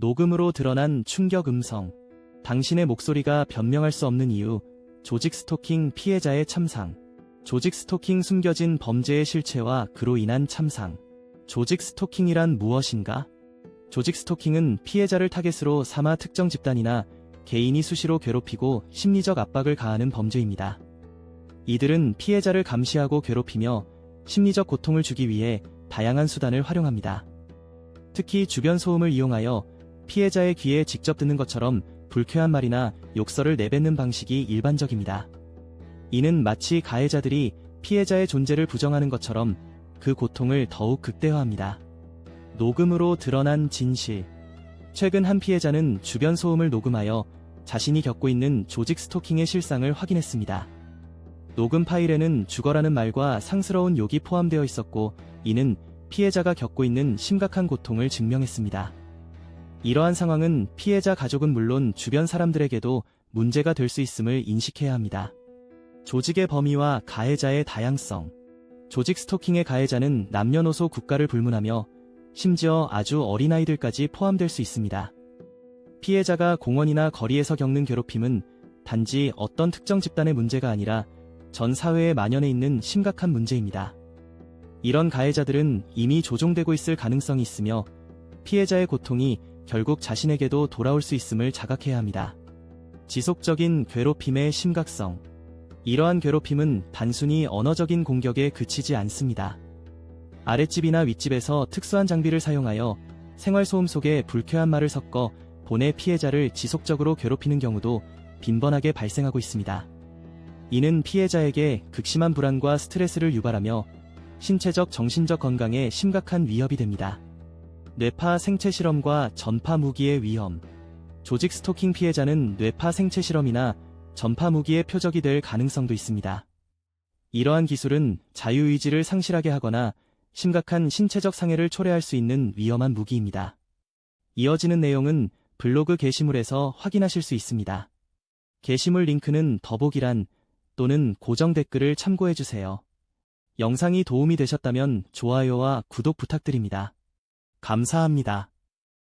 녹음으로 드러난 충격 음성. 당신의 목소리가 변명할 수 없는 이유. 조직 스토킹 피해자의 참상. 조직 스토킹 숨겨진 범죄의 실체와 그로 인한 참상. 조직 스토킹이란 무엇인가? 조직 스토킹은 피해자를 타겟으로 삼아 특정 집단이나 개인이 수시로 괴롭히고 심리적 압박을 가하는 범죄입니다. 이들은 피해자를 감시하고 괴롭히며 심리적 고통을 주기 위해 다양한 수단을 활용합니다. 특히 주변 소음을 이용하여 피해자의 귀에 직접 듣는 것처럼 불쾌한 말이나 욕설을 내뱉는 방식이 일반적입니다. 이는 마치 가해자들이 피해자의 존재를 부정하는 것처럼 그 고통을 더욱 극대화합니다. 녹음으로 드러난 진실. 최근 한 피해자는 주변 소음을 녹음하여 자신이 겪고 있는 조직 스토킹의 실상을 확인했습니다. 녹음 파일에는 죽어라는 말과 상스러운 욕이 포함되어 있었고, 이는 피해자가 겪고 있는 심각한 고통을 증명했습니다. 이러한 상황은 피해자 가족은 물론 주변 사람들에게도 문제가 될 수 있음을 인식해야 합니다. 조직의 범위와 가해자의 다양성. 조직 스토킹의 가해자는 남녀노소 국가를 불문하며 심지어 아주 어린아이들까지 포함될 수 있습니다. 피해자가 공원이나 거리에서 겪는 괴롭힘은 단지 어떤 특정 집단의 문제가 아니라 전 사회에 만연해 있는 심각한 문제입니다. 이런 가해자들은 이미 조종되고 있을 가능성이 있으며 피해자의 고통이 결국 자신에게도 돌아올 수 있음을 자각해야 합니다. 지속적인 괴롭힘의 심각성. 이러한 괴롭힘은 단순히 언어적인 공격에 그치지 않습니다. 아랫집이나 윗집에서 특수한 장비를 사용하여 생활소음 속에 불쾌한 말을 섞어 본의 피해자를 지속적으로 괴롭히는 경우도 빈번하게 발생하고 있습니다. 이는 피해자에게 극심한 불안과 스트레스를 유발하며 신체적 정신적 건강에 심각한 위협이 됩니다. 뇌파 생체 실험과 전파 무기의 위험. 조직 스토킹 피해자는 뇌파 생체 실험이나 전파 무기의 표적이 될 가능성도 있습니다. 이러한 기술은 자유의지를 상실하게 하거나 심각한 신체적 상해를 초래할 수 있는 위험한 무기입니다. 이어지는 내용은 블로그 게시물에서 확인하실 수 있습니다. 게시물 링크는 더보기란 또는 고정 댓글을 참고해주세요. 영상이 도움이 되셨다면 좋아요와 구독 부탁드립니다. 감사합니다.